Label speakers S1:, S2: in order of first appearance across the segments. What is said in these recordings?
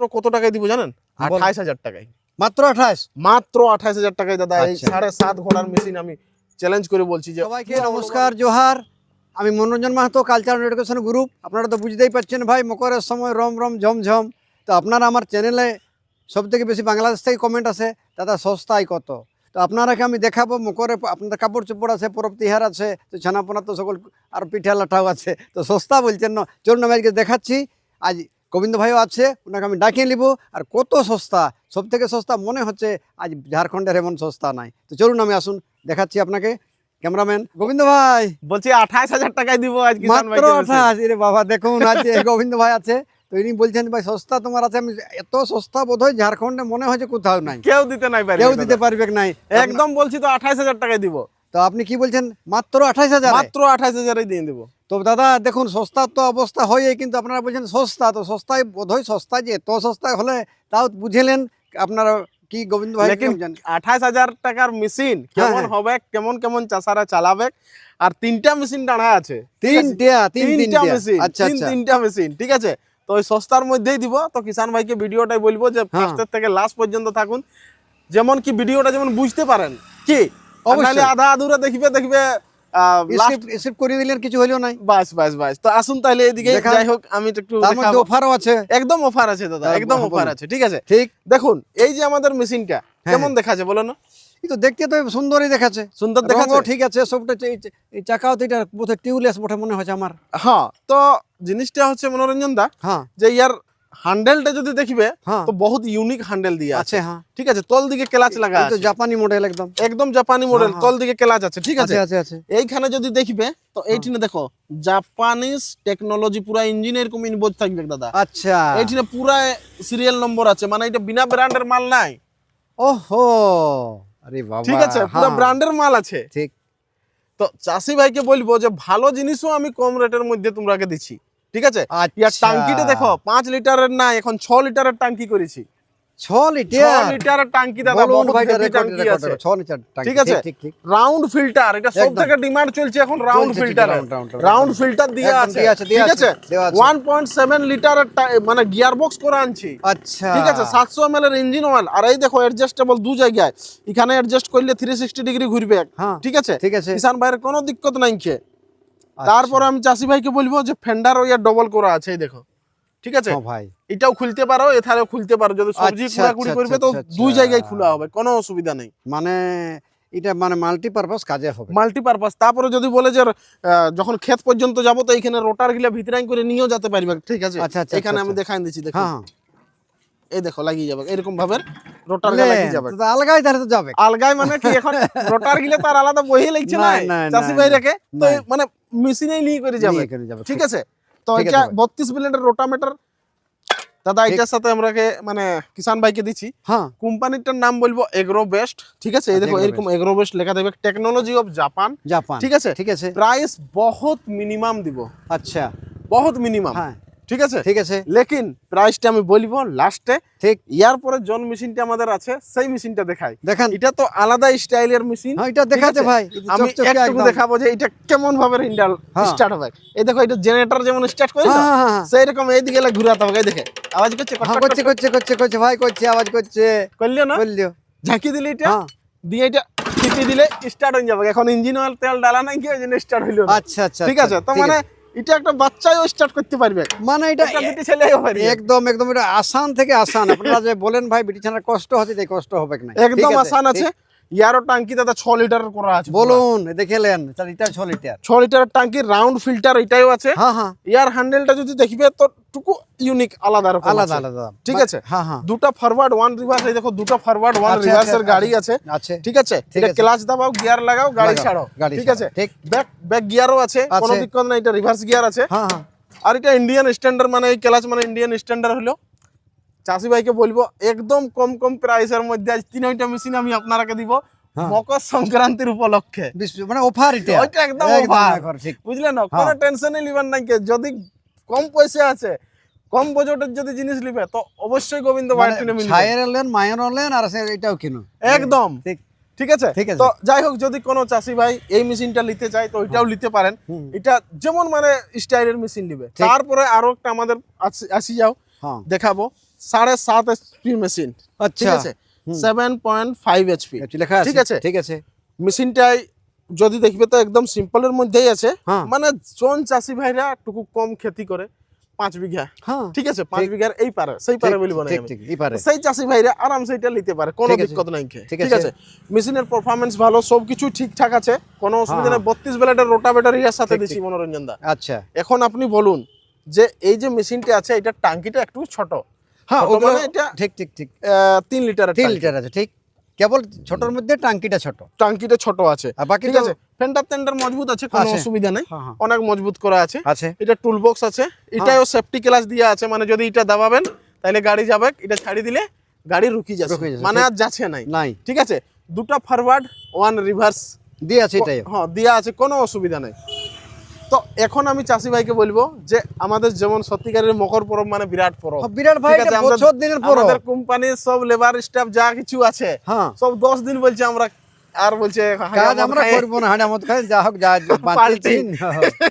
S1: মাত্র কত টাকায় দিব জানেন? আঠাইশ হাজার টাকায়।
S2: মাত্র আঠাশ
S1: মাত্র আঠাইশ হাজার টাকায় দাদা এই
S2: আচ্ছা।
S1: সাড়ে সাত ঘোড়ার মেশিন আমি চ্যালেঞ্জ করে বলছি যে
S2: সবাইকে নমস্কার জোহার। আমি Manoranjan Mahato cultural education group আপনারা তো বুঝতেই পারছেন ভাই মকরের সময় রম রম ঝমঝম। তো আপনারা আমার চ্যানেলে সব থেকে বেশি বাংলাদেশ থেকে কমেন্ট আসে দাদা সস্তায় কত? তো আপনারাকে আমি দেখাবো মকরে আপনাদের কাপড় চোপড় আছে পরব তিহার আছে তো ছানাপোনা তো সকল আর পিঠা লাঠাও আছে। তো সস্তা বলছেন না চলুন আমি আজকে দেখাচ্ছি। আজ গোবিন্দ ভাইও আছে ওনাকে আমি ডাকিয়ে নিব। আর কত সস্তা সব থেকে সস্তা মনে হচ্ছে আজ ঝাড়খণ্ডের এমন সস্তা নাই। তো চলুন আমি আসুন দেখাচ্ছি আপনাকে। ক্যামেরাম্যান গোবিন্দ ভাই!
S1: বলছি আঠাইশ হাজার টাকায় দিব আজ
S2: মাত্র আঠাশ রে বাবা দেখুন আজ গোবিন্দ ভাই আছে। তো ইনি বলছেন ভাই সস্তা তোমার আছে আমি এত সস্তা বোধ হয় ঝাড়খণ্ডে মনে হয় যে কোথাও নাই।
S1: কেউ দিতে নাই
S2: কেউ দিতে পারবে নাই?
S1: একদম বলছি তো আঠাশ হাজার টাকায় দিব।
S2: তো আপনি কি বলছেন মাত্র আঠাশ হাজার?
S1: মাত্র আঠাশ হাজারই দিয়ে দিব।
S2: তো দাদা দেখুন সস্তার তো অবস্থা হয় কিন্তু আপনারা বলছেন সস্তা তো সস্তায় বোধহয় সস্তা যে তো সস্তা হলে তাও বুঝেলেন আপনারা কি গোবিন্দ ভাই জানেন?
S1: হাজার টাকার মেশিন কেমন
S2: হ্যাঁ।
S1: হবে কেমন কেমন চাষারা চালাবে আর তিনটা মেশিন দাঁড়া আছে
S2: তিনটা তিন
S1: তিনটা মেশিন
S2: আচ্ছা
S1: তিন
S2: আচ্ছা
S1: তিনটা মেশিন ঠিক আছে তো ওই সস্তার মধ্যেই দিব তো কিষান ভাইকে ভিডিওটাই বলব যে
S2: হ্যাঁ।
S1: ফার্স্টের থেকে লাস্ট পর্যন্ত থাকুন যেমন কি ভিডিওটা যেমন বুঝতে পারেন কি
S2: অবশ্যই।
S1: আধা আধুরা দেখবে দেখবে লাস্ট
S2: স্ক্রিপ্ট স্ক্রিপ্ট করে দিলেন কিছু হইল নাই।
S1: বাস বাস বাস। তো আসুন তাহলে এদিকে যাই হোক আমি একটু
S2: তার মধ্যে অফারও আছে।
S1: একদম অফার আছে দাদা একদম অফার আছে ঠিক আছে?
S2: ঠিক।
S1: দেখুন এই যে আমাদের মেশিনটা
S2: হ্যাঁ।
S1: কেমন দেখাচ্ছে বলো না?
S2: তো দেখতে তো সুন্দরই দেখাচ্ছে।
S1: সুন্দর দেখাচ্ছে?
S2: ঠিক আছে সবটা চাকাও তো এটা বোধহয় টিউবলেস বটে মনে হচ্ছে আমার।
S1: হ্যাঁ তো জিনিসটা হচ্ছে মনোরঞ্জন দা
S2: হ্যাঁ।
S1: যে ইয়ার হ্যান্ডেলটা যদি দেখবে
S2: হ্যাঁ।
S1: তো বহুত ইউনিক হ্যান্ডেল দিয়ে আছে
S2: হ্যাঁ।
S1: ঠিক আছে তল দিকে ক্লাচ লাগা আছে।
S2: জাপানি মডেল একদম।
S1: একদম জাপানি মডেল
S2: হ্যাঁ,
S1: তল দিকে ক্লাচ আছে ঠিক আছে?
S2: আছে আছে
S1: এইখানে যদি দেখবে তো এইখানে দেখো জাপানিজ টেকনোলজি পুরা ইঞ্জিন এরকম ইনবোজ থাকবে দাদা।
S2: আচ্ছা।
S1: এইখানে পুরা সিরিয়াল নম্বর আছে মানে এটা বিনা ব্র্যান্ডের মাল নাই।
S2: ওহো! আরে বাবা।
S1: ঠিক আছে পুরা
S2: হ্যাঁ,
S1: ব্র্যান্ডের মাল আছে।
S2: ঠিক।
S1: তো চাষি ভাইকে বলব যে ভালো জিনিসও আমি কম রেটের মধ্যে তোমরাকে দিচ্ছি। ঠিক আছে? ইয়ার
S2: আচ্ছা।
S1: টাঙ্কিটা দেখো পাঁচ লিটারের না এখন ছ লিটারের টাঙ্কি করেছি। ঠিক আছে?
S2: ঠিক ঠিক
S1: রাউন্ড ফিল্টার এটা সব থেকে ডিমান্ড চলছে এখন
S2: round
S1: filter
S2: round, round, round, round
S1: filter দিয়ে আছে।
S2: দিয়ে আছে, দিয়ে
S1: ঠিক
S2: আছে,
S1: আছে?
S2: দেওয়া আছে।
S1: ওয়ান পয়েন্ট সেভেন লিটারের মানে গিয়ার বক্স করে আনছি।
S2: আচ্ছা।
S1: ঠিক আছে? সাতশো এম এর ইঞ্জিন অয়েল আর এই দেখো অ্যাডজাস্টেবল দু জায়গায়। এখানে অ্যাডজাস্ট করলে থ্রি সিক্সটি ডিগ্রি ঘুরবে।
S2: হ্যাঁ।
S1: ঠিক আছে?
S2: ঠিক আছে।
S1: কিষান ভাইয়ের কোনো দিক্কত নাই
S2: আচ্ছা।
S1: তারপর আমি চাষি ভাইকে বলব যে ফেন্ডার ওই ডবল করা আছে দেখো। ঠিক আছে?
S2: হ্যাঁ ভাই।
S1: এটাও খুলতে পারো এথারেও খুলতে পারো। যদি সবজি
S2: আচ্ছা,
S1: কুড়াকুড়ি
S2: আচ্ছা,
S1: করবে তো
S2: আচ্ছা,
S1: দুই
S2: আচ্ছা।
S1: জায়গায় খোলা হবে কোনো অসুবিধা নেই।
S2: মানে এটা মানে মাল্টিপারপাস কাজে হবে।
S1: মাল্টিপারপাস তারপরে যদি বলে যে যখন ক্ষেত পর্যন্ত যাব তো এখানে রোটার গিলা ভিতরাই করে নিয়েও যেতে পারবে। ঠিক আছে?
S2: আচ্ছা, আচ্ছা,
S1: এখানে
S2: আচ্ছা,
S1: আমি দেখাই দিচ্ছি দেখো
S2: হ্যাঁ
S1: এই দেখো লাগিয়ে যাবে। এরকম ভাবে রোটার
S2: লে,
S1: লাগিয়ে যাবে।
S2: তো আলগাই তাহলে তো যাবে।
S1: আলগায় মানে কি এখন রোটার গিলে তার আলাদা বহি লাগছে না চাষি ভাই রেখে তো মানে মেশিনেই নিয়ে করে যাবে। ঠিক আছে? তো এটা। বত্রিশ ব্লেডের রোটামেটার দাদা। এটার সাথে আমরা মানে কিষান ভাইকে দিচ্ছি।
S2: হ্যাঁ।
S1: কোম্পানিটার নাম বলব এগ্রো বেস্ট ঠিক আছে? এই
S2: আচ্ছা,
S1: দেখো এরকম এগ্রো বেস্ট লেখা থাকবে টেকনোলজি অফ জাপান
S2: জাপান
S1: ঠিক আছে?
S2: ঠিক আছে।
S1: প্রাইস বহুত মিনিমাম দিব।
S2: আচ্ছা।
S1: বহুত মিনিমাম
S2: হ্যাঁ।
S1: ঠিক আছে?
S2: ঠিক আছে।
S1: লেকিন প্রাইসটা আমি বলব লাস্টে
S2: ঠিক।
S1: ইয়ার পরে জন মেশিনটা আমাদের আছে সেই মেশিনটা দেখাই।
S2: দেখান।
S1: এটা তো আলাদা স্টাইলের মেশিন।
S2: হ্যাঁ এটা দেখাতে ভাই
S1: আমি একটু দেখাবো যে এটা কেমন ভাবে হিন্ডাল
S2: হ্যাঁ।
S1: স্টার্ট হবে। এই দেখো এটা জেনারেটর যেমন স্টার্ট করে
S2: হ্যাঁ।
S1: সেই রকম এই দিকে ঘুরাতে হবে দেখে। আওয়াজ করছে?
S2: হ্যাঁ করছে করছে করছে করছে ভাই করছে আওয়াজ করছে।
S1: করলিও না?
S2: বললিও
S1: ঝাঁকি দিলে এটা?
S2: হ্যাঁ।
S1: দিয়ে এটা টিপি দিলে স্টার্ট হয়ে যাবে। এখন ইঞ্জিন অয়েল তেল ডালা নাই কি ওই জন্য স্টার্ট হইল
S2: আচ্ছা আচ্ছা
S1: ঠিক আছে?
S2: আচ্ছা,
S1: তো মানে এটা একটা বাচ্চাও স্টার্ট করতে পারবে।
S2: মানে এটা
S1: দুটি ছেলেও পারবে।
S2: একদম একদম এটা আসান থেকে আসান। আপনারা যে বলেন ভাই বিটিছানার কষ্ট হচ্ছে তাই কষ্ট হবে না
S1: একদম আসান আছে। ইয়ারও টাঙ্কি দাদা ছ লিটার করা আছে
S2: বলুন দেখেলেন লিটার ছ লিটার।
S1: ছ লিটারের টাঙ্কি রাউন্ড ফিল্টার এটাও আছে।
S2: হ্যাঁ হ্যাঁ।
S1: ইয়ার হ্যান্ডেলটা যদি দেখবে তো টুকু ইউনিক আলাদা রকম
S2: আলাদা আলাদা।
S1: ঠিক আছে?
S2: হ্যাঁ হ্যাঁ।
S1: দুটা ফরওয়ার্ড ওয়ান রিভার্স এই দেখো দুটা ফরওয়ার্ড ওয়ান
S2: আচ্ছা,
S1: রিভার্সের
S2: আচ্ছা,
S1: গাড়ি আছে।
S2: আছে।
S1: ঠিক আছে?
S2: ঠিক
S1: এটা
S2: আছে।
S1: ক্লাচ দাবাও গিয়ার লাগাও গাড়ি ছাড়ো।
S2: গাড়ি
S1: ঠিক আছে?
S2: ঠিক।
S1: ব্যাক ব্যাক গিয়ারও আছে। কোনো। দিক্কত নাই এটা রিভার্স গিয়ার আছে।
S2: হ্যাঁ হ্যাঁ।
S1: আর এটা ইন্ডিয়ান স্ট্যান্ডার্ড মানে এই ক্লাচ মানে ইন্ডিয়ান স্ট্যান্ডার্ড হলো। চাষি ভাইকে বলব একদম কম কম প্রাইসের মধ্যে আজ তিনটা মেশিন আমি আপনারাকে দিব
S2: হ্যাঁ।
S1: মকর সংক্রান্তির উপলক্ষে।
S2: মানে অফার এটা।
S1: ওইটা একদম
S2: ঠিক।
S1: বুঝলেন না? কোনো টেনশনই লিবেন নাই যদি কম পয়সা আছে কম বাজেটের যদি জিনিস লিবে তো অবশ্যই গোবিন্দ
S2: মানে
S1: ভাইয়ের কিনে মিলবে।
S2: ছায়ের আনলেন মায়ের আনলেন আর এটাও কিনুন।
S1: একদম।
S2: ঠিক।
S1: ঠিক। আছে। তো যাই হোক যদি কোনো চাষি ভাই এই মেশিনটা নিতে চায় তো ওইটাও নিতে পারেন। এটা যেমন মানে স্টাইলের মেশিন নিবে। তারপরে আরও একটা আমাদের আসি যাও।
S2: হ্যাঁ।
S1: দেখাবো। সাড়ে সাত এইচপি মেশিন ঠিক
S2: আচ্ছা
S1: আছে সেভেন পয়েন্ট ফাইভ এইচপি
S2: লেখা
S1: ঠিক আছে?
S2: ঠিক আছে।
S1: মেশিনটাই যদি দেখবে তো একদম সিম্পলের মধ্যেই আছে।
S2: হ্যাঁ।
S1: মানে জন চাষি ভাইরা টুকু কম খেতি করে পাঁচ বিঘা।
S2: হ্যাঁ।
S1: ঠিক আছে? পাঁচ বিঘার এই পারে সেই পারে বলব না সেই চাষি ভাইরা আরামসে এটা নিতে পারে কোনো দিক্কত নাই
S2: ঠিক আছে।
S1: মেশিনের পারফরমেন্স ভালো সবকিছু ঠিকঠাক আছে। কোনো অসুবিধা
S2: হ্যাঁ।
S1: নেই। বত্রিশ বেলাটের রোটাভেটার ইয়ার সাথে
S2: ঠিক।
S1: মনোরঞ্জন দা।
S2: আচ্ছা।
S1: এখন আপনি বলুন যে এই যে মেশিনটা আছে এটার টাঙ্কিটা একটু ছোট।
S2: হ্যাঁ ওগুলো
S1: মানে
S2: ঠিক ঠিক ঠিক।
S1: তিন লিটারের
S2: তিন লিটার আছে ঠিক। কেবল ছোটর মধ্যে টাঙ্কিটা ছোট।
S1: টাঙ্কিটা ছোট আছে।
S2: আর বাকি
S1: আছে? ফেন্ডার টেন্ডার মজবুত আছে কোনো
S2: আছে।
S1: অসুবিধা নেই।
S2: হ্যাঁ হ্যাঁ।
S1: অনেক মজবুত করা আছে।
S2: আছে।
S1: এটা টুল বক্স আছে এটাও সেফটি ক্লাস দিয়ে আছে মানে যদি এটা দাবাবেন তাহলে গাড়ি যাবে এটা ছাড়ি দিলে গাড়ি রুকি যাচ্ছে। মানে আর যাচ্ছে নাই।
S2: নাই।
S1: ঠিক আছে? দুটো ফরওয়ার্ড ওয়ান রিভার্স
S2: দিয়ে আছে এটাই
S1: হ্যাঁ দেওয়া আছে কোনো অসুবিধা নেই। তো এখন আমি চাষি ভাইকে বলব যে আমাদের যেমন সত্যিকারের মকর পরব মানে বিরাট পরব।
S2: হ্যাঁ, বিরাট ভাই বছর দিনের পর
S1: আমাদের কোম্পানির সব লেবার স্টাফ যা কিছু আছে
S2: হ্যাঁ।
S1: সব দশ দিন বলছে আমরা আর বলছে
S2: কাজ আমরা করব না হাঁড়ি মত খাই যা হোক যা
S1: পাল্টি।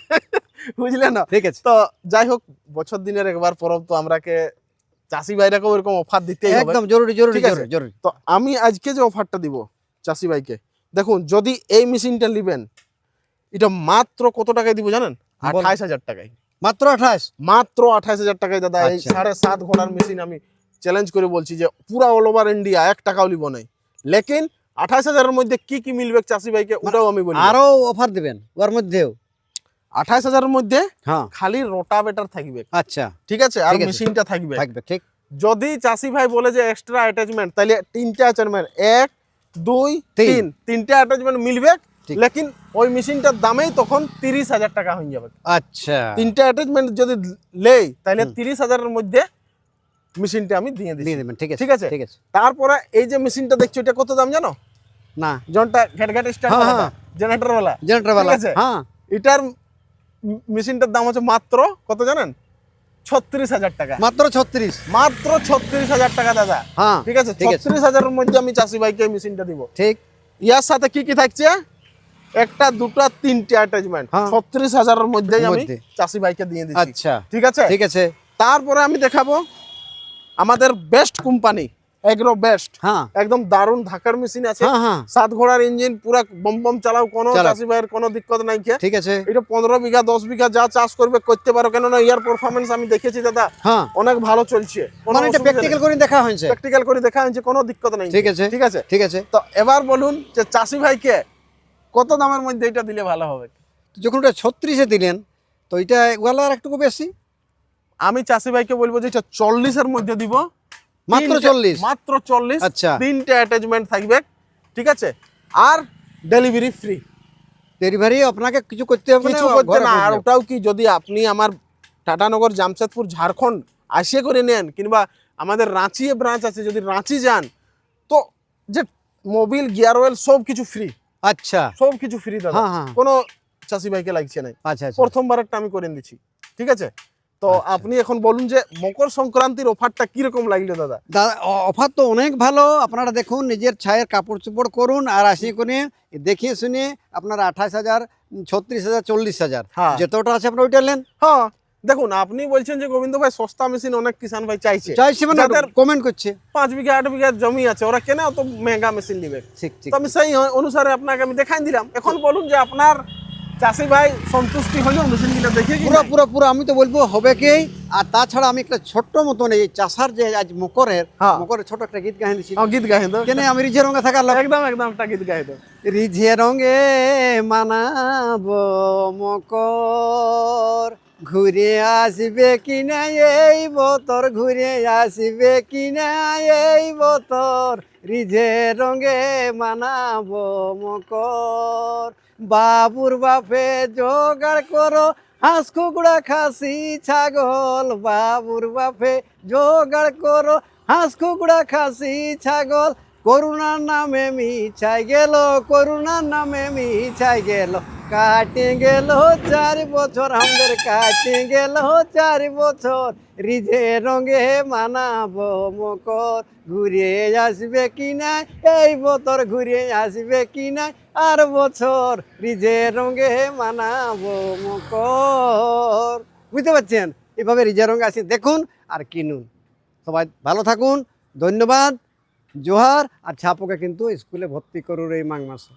S1: বুঝলে না?
S2: ঠিক আছে।
S1: তো যাই হোক বছর দিনের একবার পরব তো আমরাকে চাষি ভাইরাকেও এরকম অফার দিতেই হবে।
S2: একদম জরুরি জরুরি জরুরি
S1: তো আমি আজকে যে অফারটা দিব চাষি ভাইকে দেখুন যদি এই মেশিনটা নেবেন এটা মাত্র কত টাকায় দিব জানেন? আঠাইশ হাজার টাকায়।
S2: মাত্র আঠাশ
S1: মাত্র আঠাইশ হাজার টাকায় দাদা এই
S2: আচ্ছা।
S1: সাড়ে সাত ঘোড়ার মেশিন আমি চ্যালেঞ্জ করে বলছি যে পুরা অল ওভার ইন্ডিয়া এক টাকাও নিব নাই। লেকিন আঠাইশ হাজারের মধ্যে কি কি মিলবে চাষি ভাইকে ওটাও আমি বলি।
S2: আরও অফার দিবেন ওর মধ্যেও।
S1: আঠাইশ হাজারের মধ্যে
S2: হ্যাঁ।
S1: খালি রোটাভেটার থাকবে।
S2: আচ্ছা।
S1: ঠিক আছে? আর মেশিনটা থাকবে।
S2: থাকবে ঠিক।
S1: যদি চাষি ভাই বলে যে এক্সট্রা অ্যাটাচমেন্ট তাহলে তিনটা অ্যাটাচমেন্ট এক দুই
S2: তিন।
S1: তিন। তিনটা অ্যাটাচমেন্ট মিলবে। লেকিন ওই মেশিনটার দামেই তখন তিরিশ হাজার টাকা হয়ে যাবে
S2: আচ্ছা
S1: তিনটা অ্যাটাচমেন্ট যদি লেই তাহলে
S2: হুম।
S1: তিরিশ হাজারের মধ্যে মেশিনটা আমি দিয়ে দিই
S2: দিয়ে দেবেন ঠিক আছে
S1: ঠিক আছে?
S2: ঠিক আছে
S1: তারপরে এই যে মেশিনটা দেখছো এটা কত দাম জানো
S2: না
S1: জনটা ঘেট ঘেট স্টার্ট
S2: হ্যাঁ, হ্যাঁ।
S1: জেনারেটর वाला
S2: জেনারেটর
S1: ঠিক
S2: वाला
S1: আছে?
S2: হ্যাঁ
S1: এটার মেশিনটার দাম হচ্ছে মাত্র কত জানেন ছত্রিশ হাজার টাকা
S2: মাত্র ছত্রিশ
S1: মাত্র ছত্রিশ হাজার টাকা দাদা
S2: হ্যাঁ
S1: ঠিক আছে
S2: ঠিক আছে।
S1: ছত্রিশ হাজারের মধ্যে আমি চাষি ভাইকে এই মেশিনটা দিব
S2: ঠিক
S1: ইয়ার সাথে কি কি থাকছে একটা দুটো তিনটে অ্যাটাচমেন্ট। ছত্রিশ হাজারের মধ্যেই আমি। চাষি ভাইকে দিয়ে দিচ্ছি
S2: আচ্ছা।
S1: ঠিক আছে?
S2: ঠিক আছে।
S1: তারপরে আমি দেখাবো আমাদের বেস্ট কোম্পানি এগ্রো বেস্ট
S2: হ্যাঁ।
S1: একদম দারুণ ধাকার মেশিন আছে।
S2: হ্যাঁ হ্যাঁ।
S1: সাত ঘোড়ার ইঞ্জিন পুরা বম বম চালাও কোনো। চাষি ভাইয়ের কোনো দিক্কত নাই কে।
S2: ঠিক আছে।
S1: এটা পনেরো বিঘা দশ বিঘা যা চাষ করবে করতে পারো। কেননা ইয়ার পারফরমেন্স আমি দেখেছি দাদা।
S2: হ্যাঁ।
S1: অনেক ভালো চলছে।
S2: মানে এটা প্র্যাকটিক্যাল করে দেখা হয়েছে।
S1: প্র্যাকটিক্যাল করে দেখা হয়েছে কোনো দিক্কত নাই।
S2: ঠিক আছে।
S1: ঠিক আছে?
S2: ঠিক আছে।
S1: তো এবার বলুন যে চাষি ভাইকে কত দামের মধ্যে এটা দিলে ভালো হবে?
S2: যখন ওটা ছত্রিশে দিলেন তো এটা ওগুলো আর একটু বেশি?
S1: আমি চাষি ভাইকে বলব যে এটা চল্লিশের মধ্যে দিব।
S2: মাত্র চল্লিশ?
S1: মাত্র চল্লিশ।
S2: আচ্ছা।
S1: তিনটে অ্যাটাচমেন্ট থাকবে ঠিক আছে? আর ডেলিভারি ফ্রি
S2: ডেলিভারি আপনাকে কিছু করতে হবে
S1: কিছু করতে না আর ওটাও কি যদি আপনি আমার টাটানগর জামশেদপুর ঝাড়খণ্ড আসিয়ে করে নেন কিংবা আমাদের রাঁচি ব্রাঞ্চ আছে যদি রাঁচি যান তো যে মোবিল গিয়ার অয়েল সব কিছু ফ্রি
S2: আচ্ছা।
S1: সব কিছু ফ্রি দাদা।
S2: হ্যাঁ হ্যাঁ।
S1: কোনো চাষি ভাইকে লাগছে না
S2: আচ্ছা আচ্ছা।
S1: প্রথমবারেরটা আমি করে দিচ্ছি ঠিক আছে? তো
S2: আচ্ছা।
S1: আপনি এখন বলুন যে মকর সংক্রান্তির অফারটা কীরকম লাগল দাদা?
S2: দাদা অফার তো অনেক ভালো। আপনারা দেখুন নিজের ছায়ের কাপড় চোপড় করুন আর আসি করে দেখিয়ে শুনে আপনার আঠাশ হাজার ছত্রিশ হাজার চল্লিশ হাজার।
S1: হ্যাঁ।
S2: যতটা আছে আপনার ওইটা নেন।
S1: হ্যাঁ। দেখুন আপনি বলছেন যে গোবিন্দ ভাই সস্তা মেশিন অনেক কিষান ভাই চাইছে।
S2: চাইছে মানে কমেন্ট করছে।
S1: পাঁচ বিঘা আট বিঘা জমি আছে ওরা কেন অত মেগা মেশিন নিবে?
S2: ঠিক ঠিক।
S1: আমি সেই অনুসারে আপনাকে আমি দেখাই দিলাম। এখন বলুন যে আপনার চাষি ভাই সন্তুষ্টি হলো মেশিন কিনা দেখে কি
S2: পুরো পুরো পুরো আমি তো বলব হবে কি? আর তাছাড়া আমি একটা ছোট্ট মতন এই চাষার যে আজ মকরের
S1: হ্যাঁ।
S2: মকরের ছোট একটা গীত
S1: হ্যাঁ, গীত তো।
S2: কেন আমি রিঝে রঙে থাকার
S1: একদম একদম একটা গীত গাই তো।
S2: রিঝে রঙে মানাব মকর। ঘুরে আসবে কিনা এই বতর? ঘুরে আসবে কিনা এই বতর? রিঝে রঙে মানাব মকর। বাবুর বাপে জোগাড় করো, হাঁস, কুকুড়া, খাসি, ছাগল। বাবুর বাপে জোগাড় করো, হাঁস, কুকুড়া, খাসি, ছাগল করুণার নামে মিছাই গেল, করুণার নামে মিছাই গেল। কাটে গেল চার বছর, আমাদের কাটে গেল চার বছর। রিঝে রঙে মানাবো মকর ঘুরে আসবে কি না এই বছর ঘুরে আসবে কি না আর বছর রিজে রঙে মানাবো মকর। বুঝতে পারছেন? এভাবে রিঝে রঙে আসি দেখুন আর কিনুন। সবাই ভালো থাকুন, ধন্যবাদ। জোহার আর ছাপোকে কিন্তু স্কুলে ভর্তি করুর এই মাঘ মাসে।